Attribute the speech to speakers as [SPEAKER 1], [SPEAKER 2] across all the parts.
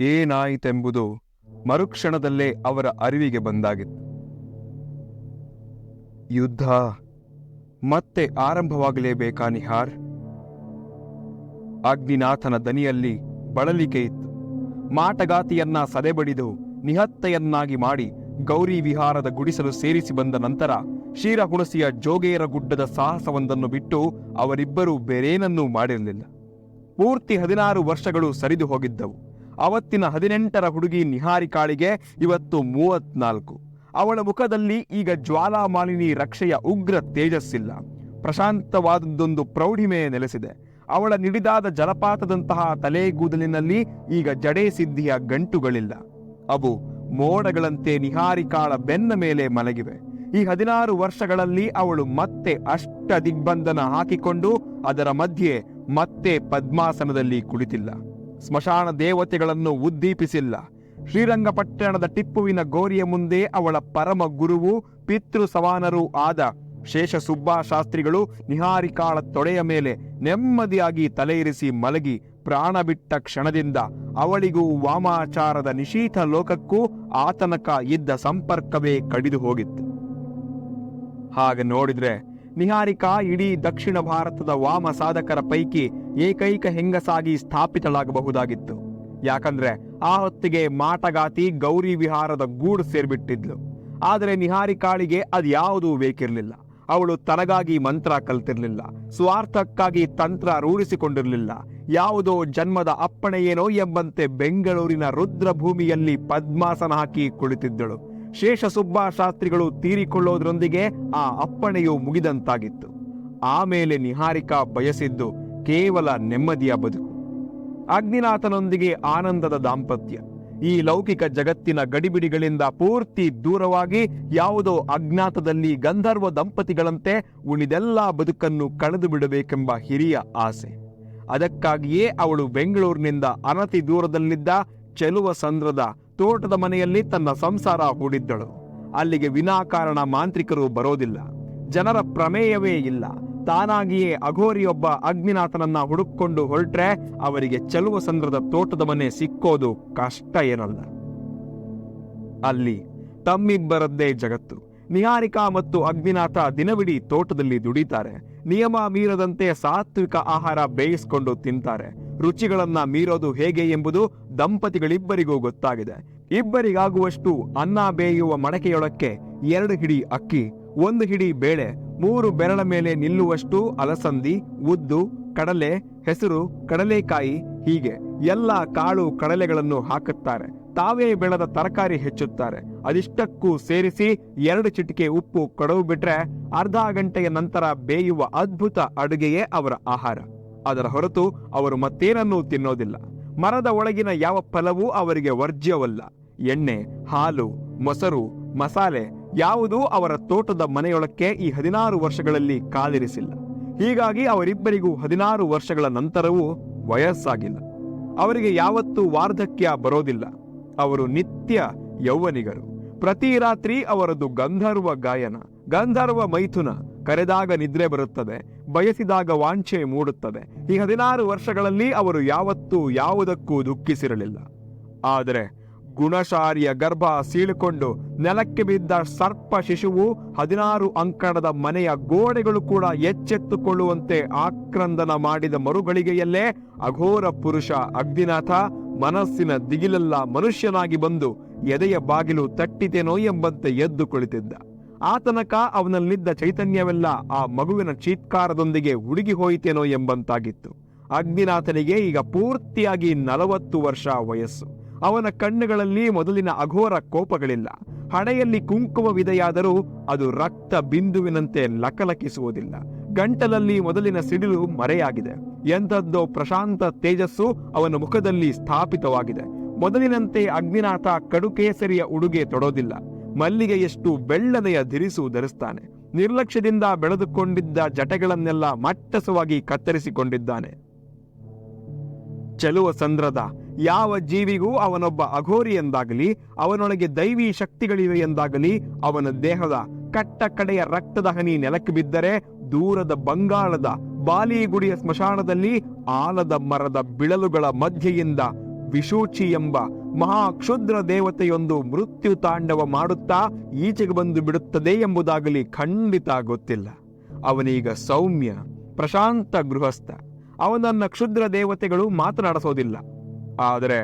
[SPEAKER 1] ಏನಾಯಿತೆಂಬುದು ಮರುಕ್ಷಣದಲ್ಲೇ ಅವರ ಅರಿವಿಗೆ ಬಂದಾಗಿತ್ತು. ಯುದ್ಧ ಮತ್ತೆ ಆರಂಭವಾಗಲೇಬೇಕಾ ನಿಹಾರ್? ಅಗ್ನಿನಾಥನ ದನಿಯಲ್ಲಿ ಬಳಲಿಕೆ ಇತ್ತು. ಮಾಟಗಾತಿಯನ್ನ ಸದೆಬಡಿದು ನಿಹತ್ತೆಯನ್ನಾಗಿ ಮಾಡಿ ಗೌರಿ ವಿಹಾರದ ಗುಡಿಸಲು ಸೇರಿಸಿ ಬಂದ ನಂತರ ಕ್ಷೀರಹುಣಸಿಯ ಜೋಗೇರ ಗುಡ್ಡದ ಸಾಹಸವೊಂದನ್ನು ಬಿಟ್ಟು ಅವರಿಬ್ಬರೂ ಬೇರೇನನ್ನೂ ಮಾಡಿರಲಿಲ್ಲ. ಪೂರ್ತಿ ಹದಿನಾರು ವರ್ಷಗಳು ಸರಿದು ಹೋಗಿದ್ದವು. ಅವತ್ತಿನ ಹದಿನೆಂಟರ ಹುಡುಗಿ ನಿಹಾರಿಕಾಳಿಗೆ ಇವತ್ತು ಮೂವತ್ನಾಲ್ಕು. ಅವಳ ಮುಖದಲ್ಲಿ ಈಗ ಜ್ವಾಲಾಮಾಲಿನಿ ರಕ್ಷೆಯ ಉಗ್ರ ತೇಜಸ್ಸಿಲ್ಲ. ಪ್ರಶಾಂತವಾದದ್ದೊಂದು ಪ್ರೌಢಿಮೆ ನೆಲೆಸಿದೆ. ಅವಳ ನಿಡಿದಾದ ಜಲಪಾತದಂತಹ ತಲೆಗೂದಲಿನಲ್ಲಿ ಈಗ ಜಡೆ ಸಿದ್ಧಿಯ ಗಂಟುಗಳಿಲ್ಲ. ಅವು ಮೋಡಗಳಂತೆ ನಿಹಾರಿಕಾಳ ಬೆನ್ನ ಮೇಲೆ ಮಲಗಿವೆ. ಈ ಹದಿನಾರು ವರ್ಷಗಳಲ್ಲಿ ಅವಳು ಮತ್ತೆ ಅಷ್ಟ ದಿಗ್ಬಂಧನ ಹಾಕಿಕೊಂಡು ಅದರ ಮಧ್ಯೆ ಮತ್ತೆ ಪದ್ಮಾಸನದಲ್ಲಿ ಕುಳಿತಿಲ್ಲ. ಸ್ಮಶಾನ ದೇವತೆಗಳನ್ನು ಉದ್ದೀಪಿಸಿಲ್ಲ. ಶ್ರೀರಂಗಪಟ್ಟಣದ ಟಿಪ್ಪುವಿನ ಗೋರಿಯ ಮುಂದೆ ಅವಳ ಪರಮ ಗುರುವು ಪಿತೃ ಸವಾನರೂ ಆದ ಶೇಷ ಸುಬ್ಬಾ ಶಾಸ್ತ್ರಿಗಳು ನಿಹಾರಿಕಾಳ ತೊಡೆಯ ಮೇಲೆ ನೆಮ್ಮದಿಯಾಗಿ ತಲೆಯಿರಿಸಿ ಮಲಗಿ ಪ್ರಾಣ ಬಿಟ್ಟ ಕ್ಷಣದಿಂದ ಅವಳಿಗೂ ವಾಮಾಚಾರದ ನಿಶೀಥ ಲೋಕಕ್ಕೂ ಆತನಕ ಇದ್ದ ಸಂಪರ್ಕವೇ ಕಡಿದು ಹೋಗಿತ್ತು. ಹಾಗೆ ನೋಡಿದ್ರೆ ನಿಹಾರಿಕಾ ಇಡೀ ದಕ್ಷಿಣ ಭಾರತದ ವಾಮ ಸಾಧಕರ ಪೈಕಿ ಏಕೈಕ ಹೆಂಗಸಾಗಿ ಸ್ಥಾಪಿತಳಾಗಬಹುದಾಗಿತ್ತು. ಯಾಕಂದ್ರೆ ಆ ಹೊತ್ತಿಗೆ ಮಾಟಗಾತಿ ಗೌರಿ ವಿಹಾರದ ಗೂಡು ಸೇರ್ಬಿಟ್ಟಿದ್ಲು. ಆದರೆ ನಿಹಾರಿಕಾಳಿಗೆ ಅದ್ಯಾವುದೂ ಬೇಕಿರಲಿಲ್ಲ. ಅವಳು ತನಗಾಗಿ ಮಂತ್ರ ಕಲ್ತಿರ್ಲಿಲ್ಲ. ಸ್ವಾರ್ಥಕ್ಕಾಗಿ ತಂತ್ರ ರೂಢಿಸಿಕೊಂಡಿರಲಿಲ್ಲ. ಯಾವುದೋ ಜನ್ಮದ ಅಪ್ಪಣೆಯೇನೋ ಎಂಬಂತೆ ಬೆಂಗಳೂರಿನ ರುದ್ರಭೂಮಿಯಲ್ಲಿ ಪದ್ಮಾಸನ ಹಾಕಿ ಕುಳಿತಿದ್ದಳು. ಶೇಷ ಸುಬ್ಬಾ ಶಾಸ್ತ್ರಿಗಳು ತೀರಿಕೊಳ್ಳೋದ್ರೊಂದಿಗೆ ಆ ಅಪ್ಪಣೆಯು ಮುಗಿದಂತಾಗಿತ್ತು. ಆಮೇಲೆ ನಿಹಾರಿಕಾ ಬಯಸಿದ್ದು ಕೇವಲ ನೆಮ್ಮದಿಯ ಬದುಕು. ಅಗ್ನಿನಾಥನೊಂದಿಗೆ ಆನಂದದ ದಾಂಪತ್ಯ. ಈ ಲೌಕಿಕ ಜಗತ್ತಿನ ಗಡಿಬಿಡಿಗಳಿಂದ ಪೂರ್ತಿ ದೂರವಾಗಿ ಯಾವುದೋ ಅಜ್ಞಾತದಲ್ಲಿ ಗಂಧರ್ವ ದಂಪತಿಗಳಂತೆ ಉಳಿದೆಲ್ಲ ಬದುಕನ್ನು ಕಳೆದು ಬಿಡಬೇಕೆಂಬ ಹಿರಿಯ ಆಸೆ. ಅದಕ್ಕಾಗಿಯೇ ಅವಳು ಬೆಂಗಳೂರಿನಿಂದ ಅನತಿ ದೂರದಲ್ಲಿದ್ದ ಚೆಲುವ ಸಂದ್ರದ ತೋಟದ ಮನೆಯಲ್ಲಿ ತನ್ನ ಸಂಸಾರ ಹೂಡಿದ್ದಳು. ಅಲ್ಲಿಗೆ ವಿನಾಕಾರಣ ಮಾಂತ್ರಿಕರು ಬರೋದಿಲ್ಲ. ಜನರ ಪ್ರಮೇಯವೇ ಇಲ್ಲ. ತಾನಾಗಿಯೇ ಅಘೋರಿಯೊಬ್ಬ ಅಗ್ನಿನಾಥನನ್ನ ಹುಡುಕೊಂಡು ಹೊರಟ್ರೆ ಅವರಿಗೆ ಚೆಲುವ ಸಂದ್ರದ ತೋಟದ ಮನೆ ಸಿಕ್ಕೋದು ಕಷ್ಟ ಏನಲ್ಲ. ಅಲ್ಲಿ ತಮ್ಮಿಬ್ಬರದ್ದೇ ಜಗತ್ತು. ನಿಹಾರಿಕಾ ಮತ್ತು ಅಗ್ನಿನಾಥ ದಿನವಿಡೀ ತೋಟದಲ್ಲಿ ದುಡಿತಾರೆ. ನಿಯಮ ಮೀರದಂತೆ ಸಾತ್ವಿಕ ಆಹಾರ ಬೇಯಿಸಿಕೊಂಡು ತಿಂತಾರೆ. ರುಚಿಗಳನ್ನ ಮೀರೋದು ಹೇಗೆ ಎಂಬುದು ದಂಪತಿಗಳಿಬ್ಬರಿಗೂ ಗೊತ್ತಾಗಿದೆ. ಇಬ್ಬರಿಗಾಗುವಷ್ಟು ಅನ್ನ ಬೇಯುವ ಮಡಕೆಯೊಳಕ್ಕೆ ಎರಡು ಹಿಡಿ ಅಕ್ಕಿ, ಒಂದು ಹಿಡಿ ಬೇಳೆ, ಮೂರು ಬೆರಳ ಮೇಲೆ ನಿಲ್ಲುವಷ್ಟು ಅಲಸಂದಿ, ಉದ್ದು, ಕಡಲೆ, ಹೆಸರು, ಕಡಲೆಕಾಯಿ ಹೀಗೆ ಎಲ್ಲ ಕಾಳು ಕಡಲೆಗಳನ್ನು ಹಾಕುತ್ತಾರೆ. ತಾವೇ ಬೆಳೆದ ತರಕಾರಿ ಹೆಚ್ಚುತ್ತಾರೆ. ಅದಿಷ್ಟಕ್ಕೂ ಸೇರಿಸಿ ಎರಡು ಚಿಟಿಕೆ ಉಪ್ಪು ಕಡವು ಬಿಟ್ರೆ ಅರ್ಧ ಗಂಟೆಯ ನಂತರ ಬೇಯುವ ಅದ್ಭುತ ಅಡುಗೆಯೇ ಅವರ ಆಹಾರ. ಅದರ ಹೊರತು ಅವರು ಮತ್ತೇನನ್ನೂ ತಿನ್ನೋದಿಲ್ಲ. ಮರದ ಒಳಗಿನ ಯಾವ ಫಲವೂ ಅವರಿಗೆ ವರ್ಜ್ಯವಲ್ಲ. ಎಣ್ಣೆ, ಹಾಲು, ಮೊಸರು, ಮಸಾಲೆ ಯಾವುದೂ ಅವರ ತೋಟದ ಮನೆಯೊಳಕ್ಕೆ ಈ ಹದಿನಾರು ವರ್ಷಗಳಲ್ಲಿ ಕಾಲಿರಿಸಿಲ್ಲ. ಹೀಗಾಗಿ ಅವರಿಬ್ಬರಿಗೂ ಹದಿನಾರು ವರ್ಷಗಳ ನಂತರವೂ ವಯಸ್ಸಾಗಿಲ್ಲ. ಅವರಿಗೆ ಯಾವತ್ತೂ ವಾರ್ಧಕ್ಯ ಬರೋದಿಲ್ಲ. ಅವರು ನಿತ್ಯ ಯೌವನಿಗರು. ಪ್ರತಿ ರಾತ್ರಿ ಅವರದು ಗಂಧರ್ವ ಗಾಯನ, ಗಂಧರ್ವ ಮೈಥುನ ಕರೆದಾಗ ನಿದ್ರೆ ಬರುತ್ತದೆ. ಬಯಸಿದಾಗ ವಾಂಛೆ ಮೂಡುತ್ತದೆ. ಈ ಹದಿನಾರು ವರ್ಷಗಳಲ್ಲಿ ಅವರು ಯಾವತ್ತೂ ಯಾವುದಕ್ಕೂ ದುಃಖಿಸಿರಲಿಲ್ಲ. ಆದರೆ ಗುಣಶಾರಿಯ ಗರ್ಭ ಸೀಳುಕೊಂಡು ನೆಲಕ್ಕೆ ಬಿದ್ದ ಸರ್ಪ ಶಿಶುವು ಹದಿನಾರು ಅಂಕಣದ ಮನೆಯ ಗೋಡೆಗಳು ಕೂಡ ಎಚ್ಚೆತ್ತುಕೊಳ್ಳುವಂತೆ ಆಕ್ರಂದನ ಮಾಡಿದ ಮರುಗಳಿಗೆಯಲ್ಲೇ ಅಘೋರ ಪುರುಷ ಅಗ್ನಿನಾಥ ಮನಸ್ಸಿನ ದಿಗಿಲೆಲ್ಲ ಮನುಷ್ಯನಾಗಿ ಬಂದು ಎದೆಯ ಬಾಗಿಲು ತಟ್ಟಿತೇನೋ ಎಂಬಂತೆ ಎದ್ದು ಕುಳಿತಿದ್ದ. ಆತನಕ ಅವನಲ್ಲಿದ್ದ ಚೈತನ್ಯವೆಲ್ಲ ಆ ಮಗುವಿನ ಚೀತ್ಕಾರದೊಂದಿಗೆ ಹುಡುಗಿ ಹೋಯಿತೇನೋ ಎಂಬಂತಾಗಿತ್ತು. ಅಗ್ನಿನಾಥನಿಗೆ ಈಗ ಪೂರ್ತಿಯಾಗಿ ನಲವತ್ತು ವರ್ಷ ವಯಸ್ಸು. ಅವನ ಕಣ್ಣುಗಳಲ್ಲಿ ಮೊದಲಿನ ಅಘೋರ ಕೋಪಗಳಿಲ್ಲ. ಹಣೆಯಲ್ಲಿ ಕುಂಕುಮವಿದೆಯಾದರೂ ಅದು ರಕ್ತ ಬಿಂದುವಿನಂತೆ ಲಕಲಕಿಸುವುದಿಲ್ಲ. ಗಂಟಲಲ್ಲಿ ಮೊದಲಿನ ಸಿಡಿಲು ಮರೆಯಾಗಿದೆ. ಎಂಥದ್ದೋ ಪ್ರಶಾಂತ ತೇಜಸ್ಸು ಅವನ ಮುಖದಲ್ಲಿ ಸ್ಥಾಪಿತವಾಗಿದೆ. ಮೊದಲಿನಂತೆ ಅಗ್ನಿನಾಥ ಕಡುಕೇಸರಿಯ ಉಡುಗೆ ತೊಡೋದಿಲ್ಲ. ಮಲ್ಲಿಗೆಯಷ್ಟು ಬೆಳ್ಳನೆಯ ಧಿರಿಸು ಧರಿಸ್ತಾನೆ. ನಿರ್ಲಕ್ಷ್ಯದಿಂದ ಬೆಳೆದುಕೊಂಡಿದ್ದ ಜಟೆಗಳನ್ನೆಲ್ಲ ಮಟ್ಟಸವಾಗಿ ಕತ್ತರಿಸಿಕೊಂಡಿದ್ದಾನೆ. ಚೆಲುವ ಸಂದ್ರದ, ಯಾವ ಜೀವಿಗೂ ಅವನೊಬ್ಬ ಅಘೋರಿ ಎಂದಾಗಲಿ, ಅವನೊಳಗೆ ದೈವಿ ಶಕ್ತಿಗಳಿವೆ ಎಂದಾಗಲಿ, ಅವನ ದೇಹದ ಕಟ್ಟ ಕಡೆಯ ರಕ್ತದ ಹನಿ ನೆಲಕ್ಕೆ ಬಿದ್ದರೆ ದೂರದ ಬಂಗಾಳದ ಬಾಲಿಗುಡಿಯ ಸ್ಮಶಾನದಲ್ಲಿ ಆಲದ ಮರದ ಬಿಳಲುಗಳ ಮಧ್ಯೆಯಿಂದ ಬಿಶೂಚಿ ಎಂಬ ಮಹಾ ಕ್ಷುದ್ರ ದೇವತೆಯೊಂದು ಮೃತ್ಯು ತಾಂಡವ ಮಾಡುತ್ತಾ ಈಚೆಗೆ ಬಂದು ಬಿಡುತ್ತದೆ ಎಂಬುದಾಗಲಿ ಖಂಡಿತ ಗೊತ್ತಿಲ್ಲ. ಅವನೀಗ ಸೌಮ್ಯ, ಪ್ರಶಾಂತ ಗೃಹಸ್ಥ. ಅವನನ್ನ ಕ್ಷುದ್ರ ದೇವತೆಗಳು ಮಾತನಾಡಿಸೋದಿಲ್ಲ. ಆದರೆ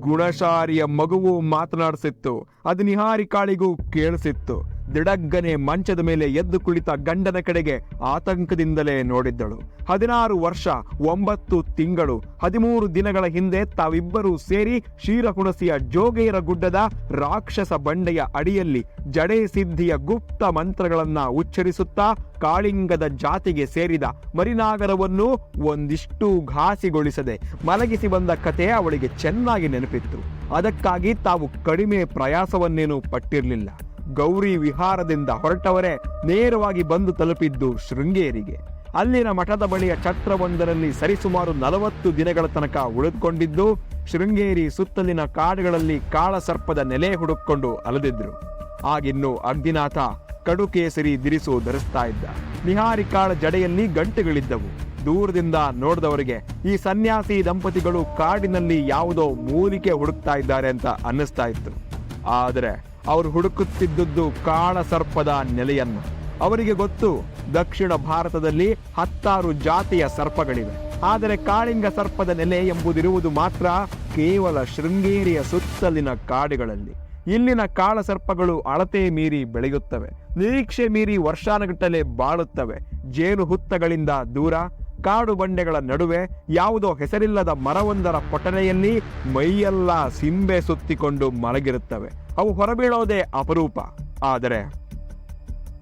[SPEAKER 1] ಗುಣಶಾರಿಯ ಮಗುವು ಮಾತನಾಡಿಸಿತ್ತು, ಅದು ನಿಹಾರಿಕಾಳಿಗೂ ಕೇಳಿಸಿತ್ತು. ದಿಡಗ್ಗನೆ ಮಂಚದ ಮೇಲೆ ಎದ್ದು ಕುಳಿತ ಗಂಡನ ಕಡೆಗೆ ಆತಂಕದಿಂದಲೇ ನೋಡಿದ್ದಳು. ಹದಿನಾರು ವರ್ಷ, ಒಂಬತ್ತು ತಿಂಗಳು, ಹದಿಮೂರು ದಿನಗಳ ಹಿಂದೆ ತಾವಿಬ್ಬರೂ ಸೇರಿ ಕ್ಷೀರಹುಣಸಿಯ ಜೋಗೇರ ಗುಡ್ಡದ ರಾಕ್ಷಸ ಬಂಡೆಯ ಅಡಿಯಲ್ಲಿ ಜಡೆ ಸಿದ್ಧಿಯ ಗುಪ್ತ ಮಂತ್ರಗಳನ್ನ ಉಚ್ಚರಿಸುತ್ತಾ ಕಾಳಿಂಗದ ಜಾತಿಗೆ ಸೇರಿದ ಮರಿನಾಗರವನ್ನು ಒಂದಿಷ್ಟು ಘಾಸಿಗೊಳಿಸದೆ ಮಲಗಿಸಿ ಬಂದ ಕತೆ ಅವಳಿಗೆ ಚೆನ್ನಾಗಿ ನೆನಪಿತ್ತು. ಅದಕ್ಕಾಗಿ ತಾವು ಕಡಿಮೆ ಪ್ರಯಾಸವನ್ನೇನೂ ಪಟ್ಟಿರಲಿಲ್ಲ. ಗೌರಿ ವಿಹಾರದಿಂದ ಹೊರಟವರೇ ನೇರವಾಗಿ ಬಂದು ತಲುಪಿದ್ದು ಶೃಂಗೇರಿಗೆ. ಅಲ್ಲಿನ ಮಠದ ಬಳಿಯ ಛತ್ರವೊಂದರಲ್ಲಿ ಸರಿಸುಮಾರು ನಲವತ್ತು ದಿನಗಳ ತನಕ ಉಳಿದುಕೊಂಡಿದ್ದು, ಶೃಂಗೇರಿ ಸುತ್ತಲಿನ ಕಾಡುಗಳಲ್ಲಿ ಕಾಳಸರ್ಪದ ನೆಲೆ ಹುಡುಕೊಂಡು ಅಲದಿದ್ರು. ಆಗಿನ್ನು ಅಗ್ನಿನಾಥ ಕಡುಕೇಸರಿ ದಿರಿಸು ಧರಿಸ್ತಾ ಇದ್ದ. ನಿಹಾರಿಕಾಳ ಜಡೆಯಲ್ಲಿ ಗಂಟೆಗಳಿದ್ದವು. ದೂರದಿಂದ ನೋಡಿದವರಿಗೆ, ಈ ಸನ್ಯಾಸಿ ದಂಪತಿಗಳು ಕಾಡಿನಲ್ಲಿ ಯಾವುದೋ ಮೂಲಿಕೆ ಹುಡುಕ್ತಾ ಇದ್ದಾರೆ ಅಂತ ಅನ್ನಿಸ್ತಾ ಇತ್ತು. ಆದರೆ ಅವರು ಹುಡುಕುತ್ತಿದ್ದುದು ಕಾಳಸರ್ಪದ ನೆಲೆಯನ್ನು. ಅವರಿಗೆ ಗೊತ್ತು, ದಕ್ಷಿಣ ಭಾರತದಲ್ಲಿ ಹತ್ತಾರು ಜಾತಿಯ ಸರ್ಪಗಳಿವೆ. ಆದರೆ ಕಾಳಿಂಗ ಸರ್ಪದ ನೆಲೆ ಎಂಬುದಿರುವುದು ಮಾತ್ರ ಕೇವಲ ಶೃಂಗೇರಿಯ ಸುತ್ತಲಿನ ಕಾಡುಗಳಲ್ಲಿ. ಇಲ್ಲಿನ ಕಾಳಸರ್ಪಗಳು ಅಳತೆ ಮೀರಿ ಬೆಳೆಯುತ್ತವೆ. ನಿರೀಕ್ಷೆ ಮೀರಿ ವರ್ಷಾನುಗಟ್ಟಲೆ ಬಾಳುತ್ತವೆ. ಜೇನು ಹುತ್ತಗಳಿಂದ ದೂರ, ಕಾಡು ಬಂಡೆಗಳ ನಡುವೆ ಯಾವುದೋ ಹೆಸರಿಲ್ಲದ ಮರವೊಂದರ ಪೊಟನೆಯಲ್ಲಿ ಮೈಯೆಲ್ಲ ಸಿಂಬೆ ಸುತ್ತಿಕೊಂಡು ಮಲಗಿರುತ್ತವೆ. ಅವು ಹೊರಬೀಳೋದೇ ಅಪರೂಪ. ಆದರೆ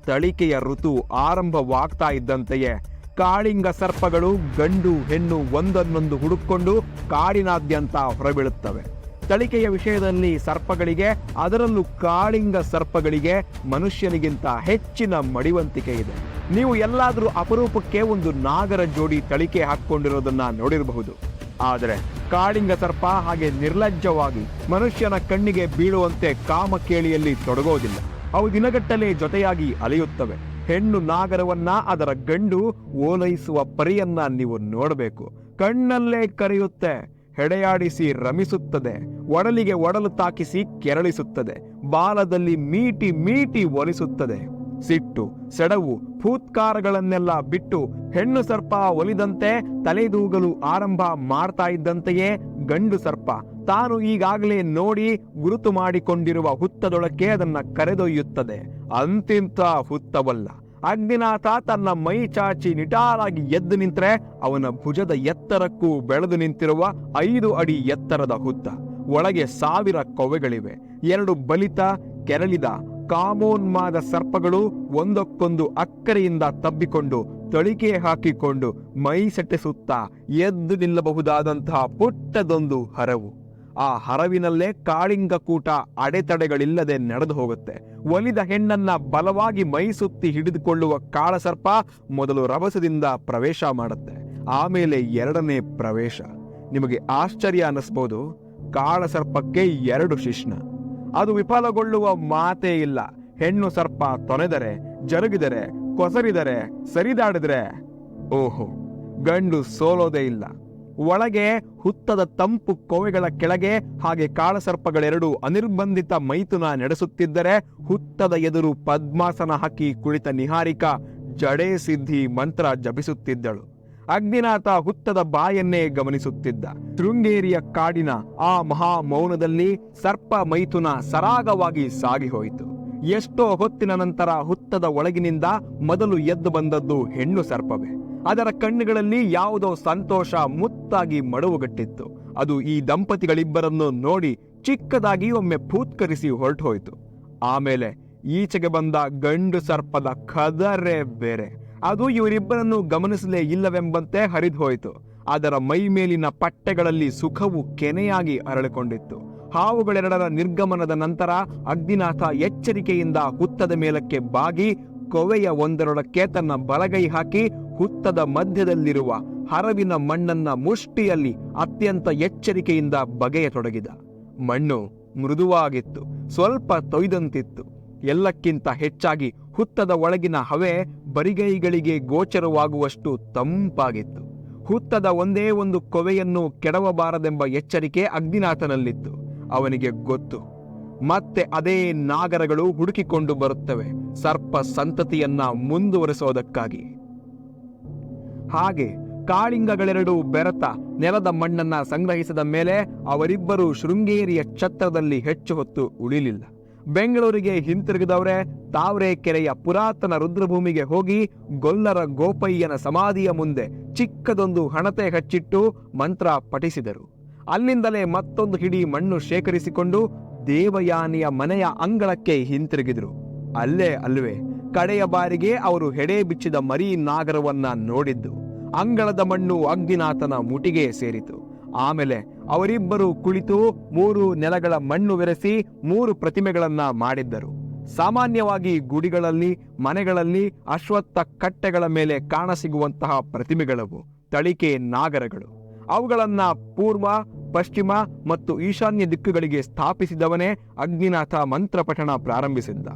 [SPEAKER 1] ತಳಿಕೆಯ ಋತು ಆರಂಭವಾಗ್ತಾ ಇದ್ದಂತೆಯೇ ಕಾಳಿಂಗ ಸರ್ಪಗಳು ಗಂಡು ಹೆಣ್ಣು ಒಂದನ್ನೊಂದು ಹುಡುಕೊಂಡು ಕಾಡಿನಾದ್ಯಂತ ಹೊರಬೀಳುತ್ತವೆ. ತಳಿಕೆಯ ವಿಷಯದಲ್ಲಿ ಸರ್ಪಗಳಿಗೆ, ಅದರಲ್ಲೂ ಕಾಳಿಂಗ ಸರ್ಪಗಳಿಗೆ ಮನುಷ್ಯನಿಗಿಂತ ಹೆಚ್ಚಿನ ಮಡಿವಂತಿಕೆ ಇದೆ. ನೀವು ಎಲ್ಲಾದರೂ ಅಪರೂಪಕ್ಕೆ ಒಂದು ನಾಗರ ಜೋಡಿ ತಳಿಕೆ ಹಾಕೊಂಡಿರೋದನ್ನ ನೋಡಿರಬಹುದು. ಆದರೆ ಕಾಳಿಂಗ ಸರ್ಪ ಹಾಗೆ ನಿರ್ಲಜ್ಜವಾಗಿ ಮನುಷ್ಯನ ಕಣ್ಣಿಗೆ ಬೀಳುವಂತೆ ಕಾಮಕೇಳಿಯಲ್ಲಿ ತೊಡಗೋದಿಲ್ಲ. ಅವು ದಿನಗಟ್ಟಲೆ ಜೊತೆಯಾಗಿ ಅಲೆಯುತ್ತವೆ. ಹೆಣ್ಣು ನಾಗರವನ್ನ ಅದರ ಗಂಡು ಓಲೈಸುವ ಪರಿಯನ್ನ ನೀವು ನೋಡಬೇಕು. ಕಣ್ಣಲ್ಲೇ ಕರೆಯುತ್ತೆ. ಹೆಡೆಯಾಡಿಸಿ ರಮಿಸುತ್ತದೆ. ಒಡಲಿಗೆ ಒಡಲು ತಾಕಿಸಿ ಕೆರಳಿಸುತ್ತದೆ. ಬಾಲದಲ್ಲಿ ಮೀಟಿ ಮೀಟಿ ಒಲಿಸುತ್ತದೆ. ಸಿಟ್ಟು, ಸೆಡವು ಫೂತ್ಕಾರಗಳನ್ನೆಲ್ಲ ಬಿಟ್ಟು ಹೆಣ್ಣು ಸರ್ಪ ಒಲಿದಂತೆ ತಲೆದೂಗಲು ಆರಂಭ ಮಾಡ್ತಾ ಇದ್ದಂತೆಯೇ ಗಂಡು ಸರ್ಪ. ತಾನು ಈಗಾಗಲೇ ನೋಡಿ ಗುರುತು ಮಾಡಿಕೊಂಡಿರುವ ಹುತ್ತದೊಳಕ್ಕೆ ಅದನ್ನ ಕರೆದೊಯ್ಯುತ್ತದೆ. ಅಂತಿಂತ ಹುತ್ತವಲ್ಲ. ಅಗ್ನಿನಾಥ ತನ್ನ ಮೈ ಚಾಚಿ ನಿಟಾರಾಗಿ ಎದ್ದು ನಿಂತರೆ ಅವನ ಭುಜದ ಎತ್ತರಕ್ಕೂ ಬೆಳೆದು ನಿಂತಿರುವ ಐದು ಅಡಿ ಎತ್ತರದ ಹುತ್ತ. ಒಳಗೆ ಸಾವಿರ ಕೊವೆಗಳಿವೆ. ಎರಡು ಬಲಿತ, ಕೆರಳಿದ ಕಾಮೋನ್ಮಾದ ಸರ್ಪಗಳು ಒಂದಕ್ಕೊಂದು ಅಕ್ಕರೆಯಿಂದ ತಬ್ಬಿಕೊಂಡು ತಳಿಕೆ ಹಾಕಿಕೊಂಡು ಮೈ ಸೆಟ್ಟಿಸುತ್ತಾ ಎದ್ದು ನಿಲ್ಲಬಹುದಾದಂತಹ ಪುಟ್ಟದೊಂದು ಹರವು. ಆ ಹರವಿನಲ್ಲೇ ಕಾಳಿಂಗ ಕೂಟ ಅಡೆತಡೆಗಳಿಲ್ಲದೆ ನಡೆದು ಹೋಗುತ್ತೆ. ಒಲಿದ ಹೆಣ್ಣನ್ನ ಬಲವಾಗಿ ಮೈ ಸುತ್ತಿ ಹಿಡಿದುಕೊಳ್ಳುವ ಕಾಳಸರ್ಪ ಮೊದಲು ರಭಸದಿಂದ ಪ್ರವೇಶ ಮಾಡುತ್ತೆ. ಆಮೇಲೆ ಎರಡನೇ ಪ್ರವೇಶ. ನಿಮಗೆ ಆಶ್ಚರ್ಯ ಅನ್ನಿಸ್ಬೋದು? ಕಾಳಸರ್ಪಕ್ಕೆ ಎರಡು ಶಿಶ್ನ ಅದು ವಿಫಲಗೊಳ್ಳುವ ಮಾತೇ ಇಲ್ಲ. ಹೆಣ್ಣು ಸರ್ಪ ತೊನೆದರೆ ಜರುಗಿದರೆ, ಕೊಸರಿದರೆ, ಸರಿದಾಡಿದರೆ, ಓಹೋ, ಗಂಡು ಸೋಲೋದೇ ಇಲ್ಲ. ಒಳಗೆ ಹುತ್ತದ ತಂಪು ಕೋವೆಗಳ ಕೆಳಗೆ ಹಾಗೆ ಕಾಳಸರ್ಪಗಳೆರಡು ಅನಿರ್ಬಂಧಿತ ಮೈಥುನ ನಡೆಸುತ್ತಿದ್ದರೆ ಹುತ್ತದ ಎದುರು ಪದ್ಮಾಸನ ಹಾಕಿ ಕುಳಿತ ನಿಹಾರಿಕ ಜಡೇ ಸಿದ್ಧಿ ಮಂತ್ರ ಜಪಿಸುತ್ತಿದ್ದಳು. ಅಗ್ನಿನಾಥ ಹುತ್ತದ ಬಾಯನ್ನೇ ಗಮನಿಸುತ್ತಿದ್ದ. ಶೃಂಗೇರಿಯ ಕಾಡಿನ ಆ ಮಹಾ ಮೌನದಲ್ಲಿ ಸರ್ಪ ಮೈಥುನ ಸರಾಗವಾಗಿ ಸಾಗಿಹೋಯಿತು ಎಷ್ಟೋ ಹೊತ್ತಿನ ನಂತರ ಹುತ್ತದ ಒಳಗಿನಿಂದ ಮೊದಲು ಎದ್ದು ಬಂದದ್ದು ಹೆಣ್ಣು ಸರ್ಪವೇ. ಅದರ ಕಣ್ಣುಗಳಲ್ಲಿ ಯಾವುದೋ ಸಂತೋಷ ಮುತ್ತಾಗಿ ಮಡುವುಗಟ್ಟಿತ್ತು. ಅದು ಈ ದಂಪತಿಗಳಿಬ್ಬರನ್ನು ನೋಡಿ ಚಿಕ್ಕದಾಗಿ ಒಮ್ಮೆ ಪೂತ್ಕರಿಸಿ ಹೊರಟು ಹೋಯಿತು ಆಮೇಲೆ ಈಚೆಗೆ ಬಂದ ಗಂಡು ಸರ್ಪದ ಕದರೆ ಬೇರೆ. ಅದು ಇವರಿಬ್ಬರನ್ನು ಗಮನಿಸಲೇ ಇಲ್ಲವೆಂಬಂತೆ ಹರಿದು ಹೋಯಿತು ಅದರ ಮೈ ಮೇಲಿನ ಪಟ್ಟೆಗಳಲ್ಲಿ ಸುಖವು ಕೆನೆಯಾಗಿ ಅರಳಿಕೊಂಡಿತ್ತು. ಹಾವುಗಳೆರಡರ ನಿರ್ಗಮನದ ನಂತರ ಅಗ್ನಿನಾಥ ಎಚ್ಚರಿಕೆಯಿಂದ ಹುತ್ತದ ಮೇಲಕ್ಕೆ ಬಾಗಿ ಕೊವೆಯ ಒಂದರೊಳಕ್ಕೆ ತನ್ನ ಬಲಗೈ ಹಾಕಿ ಹುತ್ತದ ಮಧ್ಯದಲ್ಲಿರುವ ಹರವಿನ ಮಣ್ಣನ್ನ ಮುಷ್ಟಿಯಲ್ಲಿ ಅತ್ಯಂತ ಎಚ್ಚರಿಕೆಯಿಂದ ಬಗೆಯತೊಡಗಿದ. ಮಣ್ಣು ಮೃದುವಾಗಿತ್ತು. ಸ್ವಲ್ಪ ತೊಯ್ದಂತಿತ್ತು. ಎಲ್ಲಕ್ಕಿಂತ ಹೆಚ್ಚಾಗಿ ಹುತ್ತದ ಒಳಗಿನ ಹವೆ ಬರಿಗೈಗಳಿಗೆ ಗೋಚರವಾಗುವಷ್ಟು ತಂಪಾಗಿತ್ತು. ಹುತ್ತದ ಒಂದೇ ಒಂದು ಕೊವೆಯನ್ನು ಕೆಡವಬಾರದೆಂಬ ಎಚ್ಚರಿಕೆ ಅಗ್ನಿನಾಥನಲ್ಲಿತ್ತು. ಅವನಿಗೆ ಗೊತ್ತು. ಮತ್ತೆ ಅದೇ ನಾಗರಗಳು ಹುಡುಕಿಕೊಂಡು ಬರುತ್ತವೆ. ಸರ್ಪ ಸಂತತಿಯನ್ನ ಮುಂದುವರೆಸೋದಕ್ಕಾಗಿ. ಹಾಗೆ ಕಾಳಿಂಗಗಳೆರಡು ಬೆರತ ನೆಲದ ಮಣ್ಣನ್ನ ಸಂಗ್ರಹಿಸಿದ ಮೇಲೆ ಅವರಿಬ್ಬರು ಶೃಂಗೇರಿಯ ಛತ್ರದಲ್ಲಿ ಹೆಚ್ಚು ಹೊತ್ತು ಉಳಿಲಿಲ್ಲ. ಬೆಂಗಳೂರಿಗೆ ಹಿಂತಿರುಗಿದವರೇ ತಾವರೆಕೆರೆಯ ಪುರಾತನ ರುದ್ರಭೂಮಿಗೆ ಹೋಗಿ ಗೊಲ್ಲರ ಗೋಪಯ್ಯನ ಸಮಾಧಿಯ ಮುಂದೆ ಚಿಕ್ಕದೊಂದು ಹಣತೆ ಹಚ್ಚಿಟ್ಟು ಮಂತ್ರ ಪಠಿಸಿದರು. ಅಲ್ಲಿಂದಲೇ ಮತ್ತೊಂದು ಹಿಡಿ ಮಣ್ಣು ಶೇಖರಿಸಿಕೊಂಡು ದೇವಯಾನಿಯ ಮನೆಯ ಅಂಗಳಕ್ಕೆ ಹಿಂತಿರುಗಿದರು. ಅಲ್ಲೇ ಅಲ್ವೇ ಕಡೆಯ ಬಾರಿಗೆ ಅವರು ಹೆಡೆ ಬಿಚ್ಚಿದ ಮರಿ ನಾಗರವನ್ನ ನೋಡಿದ್ದು. ಅಂಗಳದ ಮಣ್ಣು ಅಗ್ನಿನಾಥನ ಮುಟಿಗೆ ಸೇರಿತು. ಆಮೇಲೆ ಅವರಿಬ್ಬರು ಕುಳಿತು ಮೂರು ನೆಲಗಳ ಮಣ್ಣು ಬೆರೆಸಿ ಮೂರು ಪ್ರತಿಮೆಗಳನ್ನ ಮಾಡಿದ್ದರು. ಸಾಮಾನ್ಯವಾಗಿ ಗುಡಿಗಳಲ್ಲಿ, ಮನೆಗಳಲ್ಲಿ ಅಶ್ವತ್ಥ ಕಟ್ಟೆಗಳ ಮೇಲೆ ಕಾಣಸಿಗುವಂತಹ ಪ್ರತಿಮೆಗಳವು ತಳಿಕೆ ನಾಗರಗಳು. ಅವುಗಳನ್ನ ಪೂರ್ವ, ಪಶ್ಚಿಮ ಮತ್ತು ಈಶಾನ್ಯ ದಿಕ್ಕುಗಳಿಗೆ ಸ್ಥಾಪಿಸಿದವನೇ ಅಗ್ನಿನಾಥ ಮಂತ್ರ ಪಠಣ ಪ್ರಾರಂಭಿಸಿದ್ದ.